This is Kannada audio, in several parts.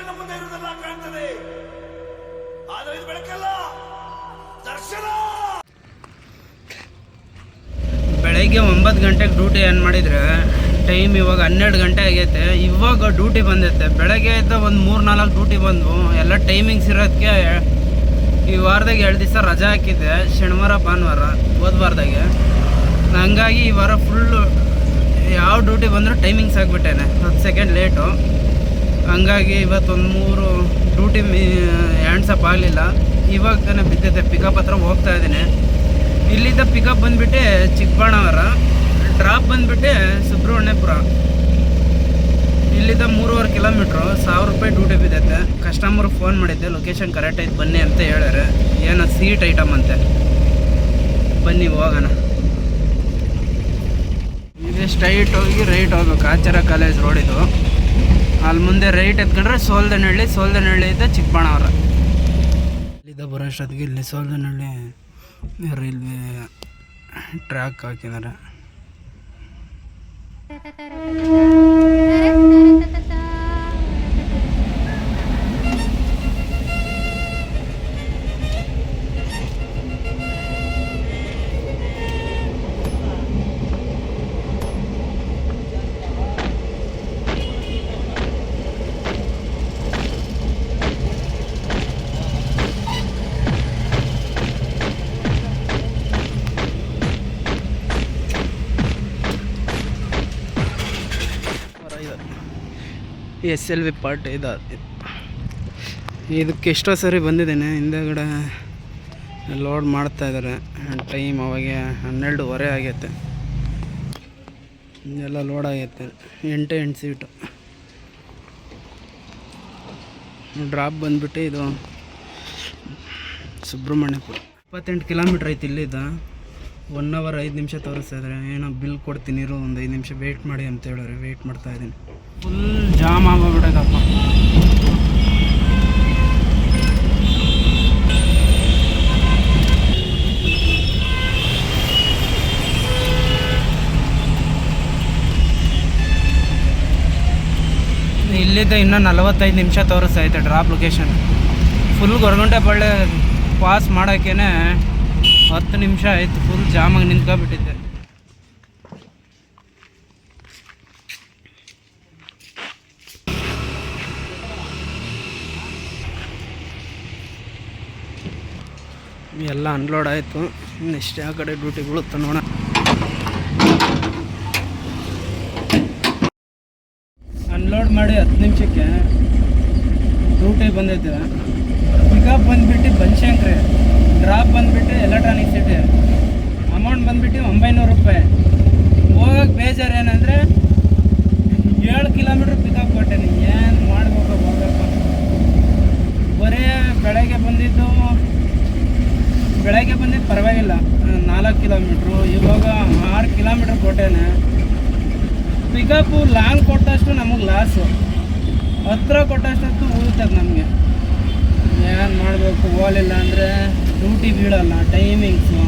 ಕಣ್ಣ ಮುಂದೆ ಇರುವುದೆಲ್ಲ ಕಾಣ್ತದೆ. ಆದರೆ ಇದು ಬೆಳಕಲ್ಲ, ದರ್ಶನ! ಬೆಳಗ್ಗೆ ಒಂಬತ್ತು ಗಂಟೆಗೆ ಡ್ಯೂಟಿ ಏನು ಮಾಡಿದರೆ ಟೈಮ್ ಇವಾಗ ಹನ್ನೆರಡು ಗಂಟೆ ಆಗೈತೆ. ಇವಾಗ ಡ್ಯೂಟಿ ಬಂದೈತೆ. ಬೆಳಗ್ಗೆ ಆಯ್ತಾ ಒಂದು ಮೂರು ನಾಲ್ಕು ಡ್ಯೂಟಿ ಬಂದವು. ಎಲ್ಲ ಟೈಮಿಂಗ್ಸ್ ಇರೋದಕ್ಕೆ ಈ ವಾರದಾಗೆ ಎರಡು ದಿವಸ ರಜೆ ಹಾಕಿದ್ದೆ, ಶನಿವಾರ, ಭಾನುವಾರ, ಹೋದ ವಾರದಾಗೆ. ಹಂಗಾಗಿ ಈ ವಾರ ಫುಲ್ಲು ಯಾವ ಡ್ಯೂಟಿ ಬಂದರೂ ಟೈಮಿಂಗ್ಸ್ ಆಗಿಬಿಟ್ಟೇನೆ. ಹತ್ತು ಸೆಕೆಂಡ್ ಲೇಟು ಹಂಗಾಗಿ ಇವತ್ತೊಂದು ಮೂರು ಡ್ಯೂಟಿ ಮೀ ಹ್ಯಾಂಡ್ಸಪ್ ಆಗಲಿಲ್ಲ. ಇವಾಗ ತಾನೇ ಬಿದ್ದಿದ್ದೆ ಪಿಕಪ್ ಹತ್ರ ಹೋಗ್ತಾ ಇದ್ದೀನಿ. ಇಲ್ಲಿದ್ದ ಪಿಕಪ್ ಬಂದುಬಿಟ್ಟು ಚಿಕ್ಕಬಾಣವರ ಡ್ರಾಪ್ ಬಂದುಬಿಟ್ಟು ಸುಬ್ರಹ್ಮಣ್ಯಪುರ. ಇಲ್ಲಿದ್ದ ಮೂರುವರೆ ಕಿಲೋಮೀಟ್ರು ಸಾವಿರ ರೂಪಾಯಿ ಡ್ಯೂಟಿ ಬಿದ್ದೈತೆ. ಕಸ್ಟಮರ್ ಫೋನ್ ಮಾಡಿದ್ದೆ. ಲೊಕೇಶನ್ ಕರೆಕ್ಟ್ ಐತೆ. ಬನ್ನಿ ಅಂತ ಹೇಳ್ಯಾರೆ. ಏನೋ ಸೀಟ್ ಐಟಮ್ ಅಂತೆ. ಬನ್ನಿ ಹೋಗೋಣ. ಇದು ಸ್ಟ್ರೈಟ್ ಹೋಗಿ ರೈಟ್ ಹೋಗ್ಬೇಕು. ಆಚಾರ ಕಾಲೇಜ್ ರೋಡ್ ಇದು. ಅಲ್ಲಿ ಮುಂದೆ ರೈಟ್ ಎತ್ಕೊಂಡ್ರೆ ಸೋಲ್ದನಹಳ್ಳಿ ಸೋಲ್ದನಹಳ್ಳಿ ಇದ್ದ ಚಿಕ್ಕಬಳ್ಳಾವರ ಇಲ್ಲಿದ್ದ ಬರೋ ಅಷ್ಟೊತ್ತಿಗೆ ಇಲ್ಲಿ ಸೋಲ್ದನಹಳ್ಳಿ ರೈಲ್ವೆ ಟ್ರ್ಯಾಕ್ ಹಾಕಿದ್ದಾರೆ. ಎಸ್ ಎಲ್ ವಿ ಪಾರ್ಟ್ ಇದು ಇದಕ್ಕೆ ಎಷ್ಟೋ ಸರಿ ಬಂದಿದ್ದೇನೆ, ಹಿಂದೆಗಡೆ ಲೋಡ್ ಮಾಡ್ತಾ ಇದ್ದಾರೆ. ಟೈಮ್ ಅವಾಗ ಹನ್ನೆರಡುವರೆ ಆಗೈತೆ. ಎಲ್ಲ ಲೋಡ್ ಆಗೈತೆ. ಎಂಟು ಎಂಟು ಸೀಟು ಡ್ರಾಪ್ ಬಂದುಬಿಟ್ಟು ಇದು ಸುಬ್ರಹ್ಮಣ್ಯಪುರ. ಇಪ್ಪತ್ತೆಂಟು ಕಿಲೋಮೀಟ್ರ್ ಐತಿ ಇಲ್ಲಿದ್ದ ಒನ್ ಅವರ್ ಐದು ನಿಮಿಷ ತೋರಿಸ್ತಾ ಏನೋ ಬಿಲ್ ಕೊಡ್ತೀನಿ, ಇರೋ, ಒಂದು ಐದು ನಿಮಿಷ ವೆಯ್ಟ್ ಮಾಡಿ ಅಂತ ಹೇಳಿದ್ರೆ ವೆಯ್ಟ್ ಮಾಡ್ತಾ ಇದ್ದೀನಿ. ಫುಲ್ ಜಾಮ್ ಆಗೋಗ್ಬಿಡೋದಪ್ಪ ಇಲ್ಲಿದ್ದ ಇನ್ನೂ ನಲವತ್ತೈದು ನಿಮಿಷ ತೋರಿಸ್ತೈತೆ drop location full Goraguntepalya pass ಮಾಡೋಕ್ಕೇ ಹತ್ತು ನಿಮಿಷ ಆಯಿತು ಫುಲ್ ಜಾಮಾಗಿ ನಿಂತ್ಕೊಬಿಟ್ಟಿದ್ದೆ ಎಲ್ಲ ಅನ್ಲೋಡ್ ಆಯಿತು. ನೆಕ್ಸ್ಟ್ ಯಾವ ಕಡೆ ಡ್ಯೂಟಿ ಬೀಳುತ್ತೆ ನೋಡೋಣ. ಅನ್ಲೋಡ್ ಮಾಡಿ ಹತ್ತು ನಿಮಿಷಕ್ಕೆ ಡ್ಯೂಟಿ ಬಂದೈತೆ ಪಿಕಪ್ ಬಂದ್ಬಿಟ್ಟು ಬನಶಂಕರಿ ಡ್ರಾಪ್ ಬಂದ್ಬಿಟ್ಟು ಎಲೆಕ್ಟ್ರಾನಿಕ್ ಸಿಟಿ ಅಮೌಂಟ್ ಬಂದ್ಬಿಟ್ಟು ಒಂಬೈನೂರು ರೂಪಾಯಿ ಹೋಗಕ್ಕೆ ಬೇಜಾರು ಏನಂದರೆ ಏಳು ಕಿಲೋಮೀಟ್ರ್ ಪಿಕಪ್ ಕೊಟ್ಟೆನಿ ಏನು ಮಾಡಬೇಕು ಹೋಗಬೇಕು ಬರೀ ಬೆಳಗ್ಗೆ ಬಂದಿದ್ದು ಬೆಳಗ್ಗೆ ಬಂದಿದ್ದು ಪರವಾಗಿಲ್ಲ, ನಾಲ್ಕು ಕಿಲೋಮೀಟ್ರು ಇವಾಗ ಆರು ಕಿಲೋಮೀಟ್ರ್ ಕೊಟ್ಟೇನೆ. ಪಿಕಪ್ಪು ಲಾಂಗ್ ಕೊಟ್ಟಷ್ಟು ನಮಗೆ ಲಾಸು ಹತ್ರ ಕೊಟ್ಟಷ್ಟು ಉಳಿತದೆ ನಮಗೆ. ಏನು ಮಾಡಬೇಕು, ಹೋಗಲಿಲ್ಲ ಅಂದರೆ ಡ್ಯೂಟಿ ಬೀಳಲ್ಲ ಟೈಮಿಂಗ್ಸು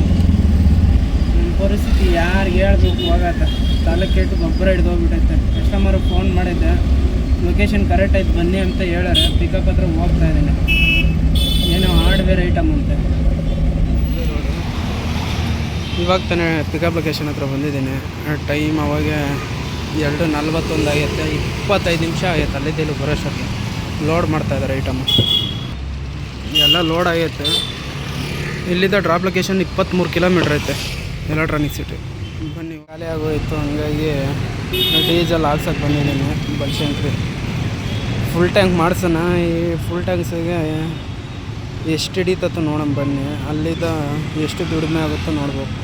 ಪರಿಸ್ಥಿತಿ ಯಾರಿಗೆ ಹೇಳ್ಬೇಕು ಹೋಗತ್ತೆ ತಾಲೂಕು ಕೆಟ್ಟು ಗೊಬ್ಬರ ಹಿಡ್ದು ಹೋಗ್ಬಿಟ್ಟೈತೆ ಕಸ್ಟಮರ್ ಫೋನ್ ಮಾಡಿದ್ದೆ ಲೊಕೇಶನ್ ಕರೆಕ್ಟ್ ಆಯ್ತು ಬನ್ನಿ ಅಂತ ಹೇಳಾರೆ ಪಿಕಪ್ ಹತ್ರ ಹೋಗ್ತಾ ಇದ್ದೀನಿ. ಏನೋ ಹಾರ್ಡ್ವೇರ್ ಐಟಮ್ ಅಂತ. ಇವಾಗ ತಾನೇ ಪಿಕಪ್ ಲೊಕೇಶನ್ ಹತ್ರ ಬಂದಿದ್ದೀನಿ. ಟೈಮ್ ಅವಾಗ ಎರಡು ನಲ್ವತ್ತೊಂದು ಆಗೈತೆ ಇಪ್ಪತ್ತೈದು ನಿಮಿಷ ಆಗೈತೆ ಅಲ್ಲಿದ್ದಲ್ಲಿ ಬರೋಷ್ಟು ಲೋಡ್ ಮಾಡ್ತಾ ಇದ್ದಾರೆ ಐಟಮು ಎಲ್ಲ ಲೋಡ್ ಆಗೈತೆ. ಇಲ್ಲಿದ್ದ ಡ್ರಾಪ್ ಲೊಕೇಶನ್ ಇಪ್ಪತ್ತ್ಮೂರು ಕಿಲೋಮೀಟ್ರ್ ಐತೆ. ಎಲೆಕ್ಟ್ರಾನಿಕ್ ಸಿಟಿ ಬನ್ನಿ. ಖಾಲಿ ಆಗೋಯಿತು, ಹಂಗಾಗಿ ಡೀಸೆಲ್ ಹಾಕ್ಸಕ್ಕೆ ಬಂದಿದ್ದೀನಿ ಬನಶಂಕರಿ ಫುಲ್ ಟ್ಯಾಂಕ್ ಮಾಡ್ಸೋಣ, ಈ ಫುಲ್ ಟ್ಯಾಂಕ್ಸಿಗೆ ಎಷ್ಟು ಹಿಡಿತತ್ತು ನೋಡೋಣ ಬನ್ನಿ. ಅಲ್ಲಿದ್ದ ಎಷ್ಟು ದುಡಿಮೆ ಆಗುತ್ತೋ ನೋಡ್ಬೇಕು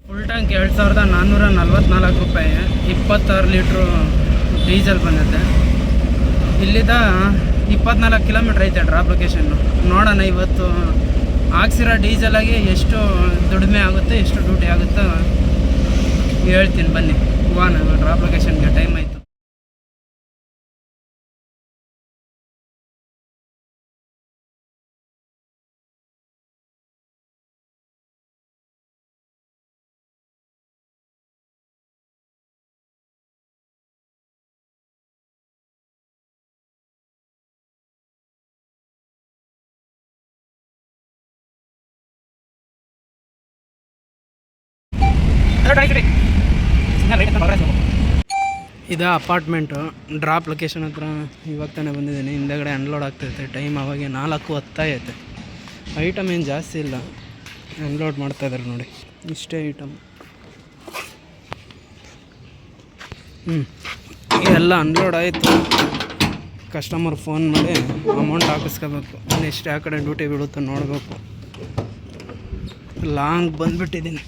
ಫುಲ್ ಟ್ಯಾಂಕ್ ಎರಡು ಸಾವಿರದ ನಾನ್ನೂರ ನಲ್ವತ್ನಾಲ್ಕು ರೂಪಾಯಿ ಇಪ್ಪತ್ತಾರು ಲೀಟ್ರು ಡೀಸೆಲ್ ಬಂದಿದೆ. ಇಲ್ಲಿದ್ದ ಇಪ್ಪತ್ನಾಲ್ಕು ಕಿಲೋಮೀಟ್ರ್ ಐತೆ ಡ್ರಾಪ್ ಲೊಕೇಶನ್ನು ನೋಡೋಣ ಇವತ್ತು ಹಾಕ್ಸಿರೋ ಡೀಸೆಲಾಗಿ ಎಷ್ಟು ದುಡಿಮೆ ಆಗುತ್ತೆ, ಎಷ್ಟು ಡ್ಯೂಟಿ ಆಗುತ್ತೋ ಹೇಳ್ತೀನಿ ಬನ್ನಿ. ನಾವು ಡ್ರಾಪ್ ಲೊಕೇಶನ್ಗೆ ಟೈಮ್ ಆಯಿತು. ಇದು ಅಪಾರ್ಟ್ಮೆಂಟು ಡ್ರಾಪ್ ಲೊಕೇಶನ್ ಹತ್ರ ಇವಾಗ ತಾನೇ ಬಂದಿದ್ದೀನಿ. ಹಿಂದೆಗಡೆ ಅನ್ಲೋಡ್ ಆಗ್ತೈತೆ. ಟೈಮ್ ಅವಾಗೆ ನಾಲ್ಕು ಹತ್ತಾಯೈತೆ ಐಟಮ್ ಏನು ಜಾಸ್ತಿ ಇಲ್ಲ. ಅನ್ಲೋಡ್ ಮಾಡ್ತಾ ಇದ್ದಾರೆ ನೋಡಿ. ಇಷ್ಟೇ ಐಟಮ್ ಹ್ಞೂ ಎಲ್ಲ ಅನ್ಲೋಡ್ ಆಯಿತು. ಕಸ್ಟಮರ್ ಫೋನ್ ಮಾಡಿ ಅಮೌಂಟ್ ಹಾಕಿಸ್ಕೋಬೇಕು. ಎಷ್ಟು ಯಾವ ಕಡೆ ಡ್ಯೂಟಿ ಬೀಳುತ್ತೋ ನೋಡಬೇಕು. ಲಾಂಗ್ ಬಂದುಬಿಟ್ಟಿದ್ದೀನಿ.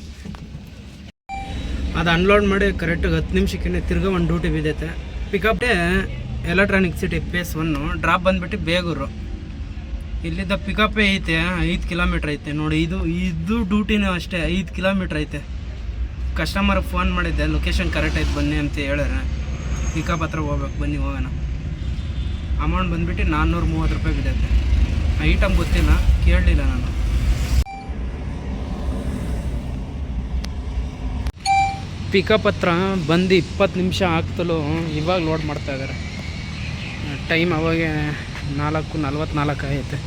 ಅದು ಅನ್ಲೋಡ್ ಮಾಡಿ ಕರೆಕ್ಟಾಗಿ ಹತ್ತು ನಿಮಿಷಕ್ಕೆ ತಿರ್ಗ ಒಂದು duty ಬಿದ್ದೈತೆ. Pickup day electronic city phase one drop ಬಂದುಬಿಟ್ಟು ಬೇಗೂರು. ಇಲ್ಲಿದ್ದ ಪಿಕಪ್ಪೇ ಐತೆ, ಐದು ಕಿಲೋಮೀಟ್ರ್ ಐತೆ. ನೋಡಿ, ಇದು ಇದು ಡ್ಯೂಟಿನೂ ಅಷ್ಟೇ, ಐದು ಕಿಲೋಮೀಟ್ರ್ ಐತೆ. ಕಸ್ಟಮರ್ಗೆ ಫೋನ್ ಮಾಡಿದ್ದೆ ಲೊಕೇಶನ್ ಕರೆಕ್ಟ್ ಐತೆ ಬನ್ನಿ ಅಂತ ಹೇಳ್ಯಾರ. ಪಿಕಪ್ ಹತ್ರ ಹೋಗ್ಬೇಕು, ಬನ್ನಿ, ಹೋಗೋಣ. ಅಮೌಂಟ್ ಬಂದುಬಿಟ್ಟು ನಾನ್ನೂರು ಮೂವತ್ತು ರೂಪಾಯಿ ಬಿದ್ದೈತೆ. ಐಟಮ್ ಗೊತ್ತಿಲ್ಲ, ಕೇಳಲಿಲ್ಲ ನಾನು. ಪಿಕಪ್ ಹತ್ರ ಬಂದು ಇಪ್ಪತ್ತು ನಿಮಿಷ ಆಗ್ತಲೂ, ಇವಾಗ ಲೋಡ್ ಮಾಡ್ತಾ ಇದ್ದಾರೆ ಟೈಮ್ ಅವಾಗೆ ನಾಲ್ಕು, ನಲ್ವತ್ನಾಲ್ಕು ಆಗೈತೆ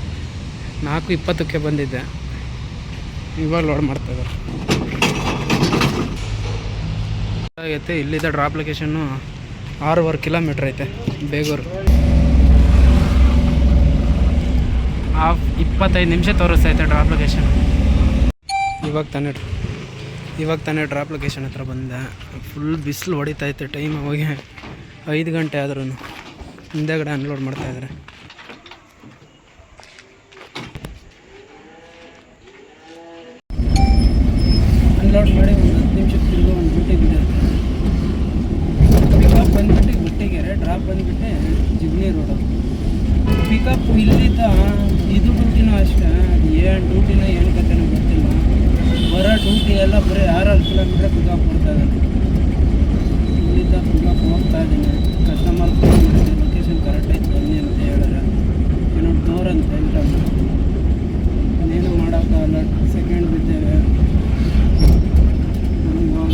ನಾಲ್ಕು ಇಪ್ಪತ್ತಕ್ಕೆ ಬಂದಿದ್ದೆ. ಇವಾಗ ಲೋಡ್ ಮಾಡ್ತಾ ಇದ್ದಾರೆ ಇಲ್ಲಿದ್ದ ಡ್ರಾಪ್ ಲೊಕೇಶನ್ನು ಆರೂವರೆ ಕಿಲೋಮೀಟ್ರ್ ಐತೆ, ಬೇಗೂರು. ಆ ಇಪ್ಪತ್ತೈದು ನಿಮಿಷ ತೋರಿಸ್ತೈತೆ ಡ್ರಾಪ್ ಲೊಕೇಶನ್ ಇವಾಗ ತಾನೇ. ಇವಾಗ ತಾನೇ ಡ್ರಾಪ್ ಲೊಕೇಶನ್ ಹತ್ರ ಬಂದೆ. ಫುಲ್ ಬಿಸಿಲು ಹೊಡಿತಾಯಿತ್ತು ಟೈಮ್ ಅವಾಗ. ಐದು ಗಂಟೆ ಆದ್ರೂ ಹಿಂದೆಗಡೆ ಅನ್ಲೋಡ್ ಮಾಡ್ತಾ ಇದ್ದಾರೆ. ಅನ್ಲೋಡ್ ಮಾಡಿ ಒಂದು ಹತ್ತು ನಿಮಿಷಕ್ಕೆ ತಿರುಗಿ ಒಂದು ಡ್ಯೂಟಿ ಬಿದ್ದೆ ಪಿಕಪ್ ಬಂದ್ಬಿಟ್ಟು ಗುಟ್ಟಿಗೆರೆ ಡ್ರಾಪ್ ಬಂದ್ಬಿಟ್ಟೆ ಜಿಗ್ನಿ ರೋಡು ಪಿಕಪ್ ಇಲ್ಲಿದ್ದ ಇದು ಡ್ಯೂಟಿನೂ ಅಷ್ಟೇ. ಏನು ಡ್ಯೂಟಿನ ಏನು ಬರೋ ಡ್ಯೂಟಿ ಎಲ್ಲ ಬರೀ ಆರಾರು ಕಿಲೋಮೀಟ್ರ್ ಪಿಕಪ್ ಕೊಡ್ತಾ ಇದ್ದಾನೆ ಇಲ್ಲಿದ್ದ ಪಿಕಪ್ ಹೋಗ್ತಾ ಇದ್ದೀನಿ. ಕಸ್ಟಮರ್ ಲೊಕೇಶನ್ ಕರೆಕ್ಟ್ ಐತೆ ಬನ್ನಿ ಅಂತ ಹೇಳಿದ್ರೆ. ಏನೋ ಡೋರ್ ಅಂತ ಐಟಮ್ ಇನ್ನೇನು ಮಾಡೋಕ್ಕಾಗಲ್ಲ ಸೆಕೆಂಡ್ ಬಿದ್ದೇವೆ ನಮ್ಗೆ ಹೋಗೋಣ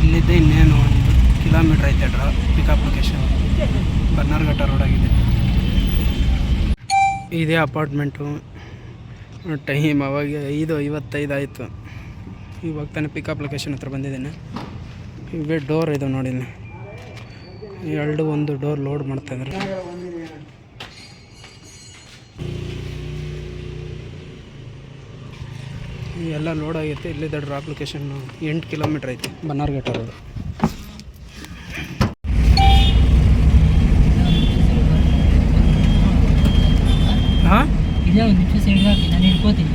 ಇಲ್ಲಿದ್ದ ಇನ್ನೇನು ಒಂದು ಕಿಲೋಮೀಟ್ರ್ ಐತೆ ಡ್ರಾ ಪಿಕಪ್ ಲೊಕೇಶನ್ ಬನ್ನಾರ್ಘಟ್ಟ ರೋಡಾಗಿದೆ ಇದೇ ಅಪಾರ್ಟ್ಮೆಂಟು ಟೈಮ್ ಅವಾಗ ಐದು ಐವತ್ತೈದು ಆಯಿತು. ಇವಾಗ ತಾನೇ ಪಿಕಪ್ ಲೊಕೇಶನ್ ಹತ್ರ ಬಂದಿದ್ದೇನೆ. ಇವೇ ಡೋರ್ ಇದು ನೋಡಿ ಇಲ್ಲಿ. ಎರಡು ಒಂದು ಡೋರ್ ಲೋಡ್ ಮಾಡ್ತಾ ಇದ್ದಾರೆ. ಎಲ್ಲ ಲೋಡ್ ಆಗೈತೆ. ಇಲ್ಲಿದ್ದ ಡ್ರಾಪ್ ಲೊಕೇಶನ್ ಎಂಟು ಕಿಲೋಮೀಟ್ರ್ ಐತೆ. ಬನ್ನಾರ್ಘಟ್ಟ ರೋಡ್ ಹಾಂ ಇದೇ ಒಂದು ಸೈಡ್ ಹಾಕಿ ನಾನು ಹಿಡ್ಕೋತೀನಿ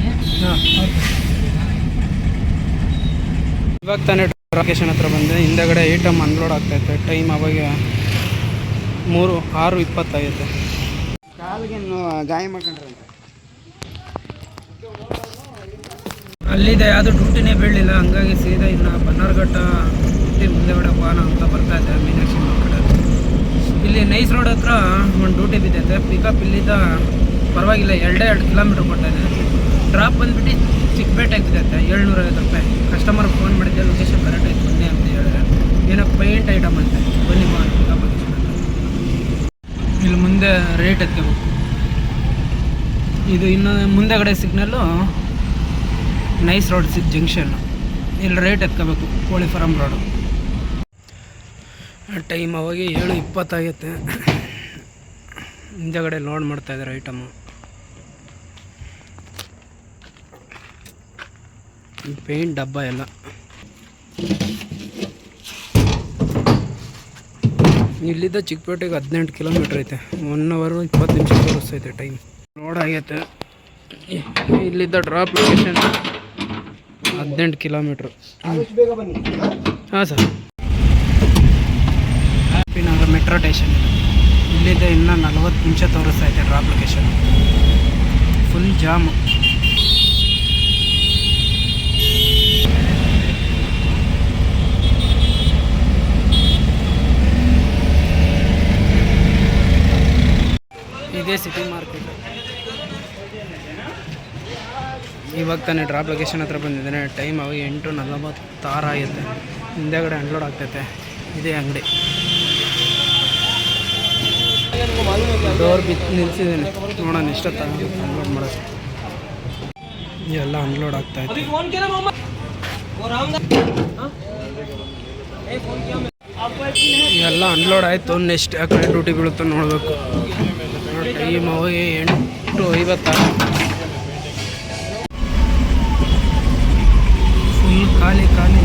ಇವಾಗ ತಾನೇ ಲೊಕೇಶನ್ ಹತ್ರ ಬಂದೆ. ಹಿಂದೆಗಡೆ ಐಟಮ್ ಅನ್ಲೋಡ್ ಆಗ್ತೈತೆ ಟೈಮ್ ಅವಾಗ ಮೂರು, ಆರು ಇಪ್ಪತ್ತಾಗೈತೆ ಕಾಲಿಗೆ ಗಾಯ ಮಾಡ್ಕೊಂಡ್ರಂತೆ. ಅಲ್ಲಿದೆ ಯಾವುದು ಡ್ಯೂಟಿನೇ ಬೀಳಲಿಲ್ಲ. ಹಂಗಾಗಿ ಸೀದಾ ಇನ್ನು ಬನ್ನಾರ್ಘಟ್ಟ ಮುಂದೆಗಡೆ ಬಾನ ಅಂತ ಬರ್ತಾ ಇದೆ ಮೀನಾಕ್ಷಿ ಮನೆ ಕಡೆ. ಇಲ್ಲಿ ನೈಸ್ ರೋಡ್ ಹತ್ರ ಒಂದು ಡ್ಯೂಟಿ ಬಿದ್ದೈತೆ. ಪಿಕಪ್ ಇಲ್ಲಿದ್ದ ಪರವಾಗಿಲ್ಲ, ಎರಡೇ ಎರಡು ಕಿಲೋಮೀಟ್ರ್ ಕೊಟ್ಟಿದೆ ಡ್ರಾಪ್ ಬಂದ್ಬಿಟ್ಟು ಚಿಕ್ಕಪೇಟೆಗೆ ಏಳ್ನೂರ ಐವತ್ತು ರೂಪಾಯಿ. ಕಸ್ಟಮರ್ ಫೋನ್ ಮಾಡಿದ್ದೆ ಲೊಕೇಶನ್ ಕರೆಕ್ಟ್ ಆಯ್ತು, ಬನ್ನಿ ಅಂತ ಹೇಳಿದ್ರೆ ಏನೋ ಪೇಂಟ್ ಐಟಮ್ ಅಂತ. ಬನ್ನಿ ಇಲ್ಲಿ ಮುಂದೆ ರೇಟ್ ಎತ್ಕೋಬೇಕು. ಇದು ಇನ್ನು ಮುಂದೆಗಡೆ ಸಿಗ್ನಲ್ಲು ನೈಸ್ ರೋಡ್ ಸಿಕ್ ಜಂಕ್ಷನ್ ಇಲ್ಲಿ ರೇಟ್ ಎತ್ಕೋಬೇಕು ಕೋಳಿ ಫಾರಮ್ ರೋಡು ಟೈಮ್ ಅವಾಗ ಏಳು ಇಪ್ಪತ್ತಾಗೈತೆ ಹಿಂದೆಗಡೆ ಲೋಡ್ ಮಾಡ್ತಾ ಇದ್ದಾರೆ ಐಟಮು ಪೇಂಟ್ ಡಬ್ಬ ಎಲ್ಲ. ಇಲ್ಲಿದ್ದ ಚಿಕ್ಕಪೇಟೆಗೆ ಹದಿನೆಂಟು ಕಿಲೋಮೀಟ್ರ್ ಐತೆ. ಒನ್ ಅವರು ಇಪ್ಪತ್ತು ನಿಮಿಷ ತೋರಿಸ್ತೈತೆ ಟೈಮ್ ರೋಡ್ ಆಗೈತೆ. ಇಲ್ಲಿದ್ದ ಡ್ರಾಪ್ ಲೊಕೇಶನ್ ಹದಿನೆಂಟು ಕಿಲೋಮೀಟ್ರು ಹಾಂ sir happy Nagar metro station ಇಲ್ಲಿದ್ದ ಇನ್ನೂ ನಲ್ವತ್ತು ನಿಮಿಷ ತೋರಿಸ್ತಾ ಐತೆ ಡ್ರಾಪ್ ಲೊಕೇಶನ್ ಫುಲ್ ಜಾಮು ಇದೇ ಸಿಟಿ ಮಾರ್ಕೆಟ್ ಇವಾಗ ತಾನೇ ಡ್ರಾಪ್ ಲೊಕೇಶನ್ ಹತ್ರ ಬಂದಿದ್ದೇನೆ. ಟೈಮ್ ಅವಾಗ ಎಂಟು ನಲವತ್ತಾರು ಆಗುತ್ತೆ. ಹಿಂದೆಗಡೆ ಅನ್ಲೋಡ್ ಆಗ್ತೈತೆ. ಇದೇ ಅಂಗಡಿ. ಡೋರ್ ಬಿತ್ತು ನಿಲ್ಸಿದ್ದೀನಿ. ನೋಡೋಣ, ಎಷ್ಟೊತ್ತ ಅನ್ಲೋಡ್ ಮಾಡೋದು ಎಲ್ಲ ಅನ್ಲೋಡ್ ಆಗ್ತಾ ಇತ್ತು. ಎಲ್ಲ ಅನ್ಲೋಡ್ ಆಯಿತು. ನೆಕ್ಸ್ಟ್ ಆ ಕಡೆ ಡ್ಯೂಟಿ ಬೀಳುತ್ತೆ ನೋಡಬೇಕು. ಟೈಮ್ ಅವಾಗ ಎಂಟು ಐವತ್ತಾರು ಫುಲ್ ಖಾಲಿ ಖಾಲಿ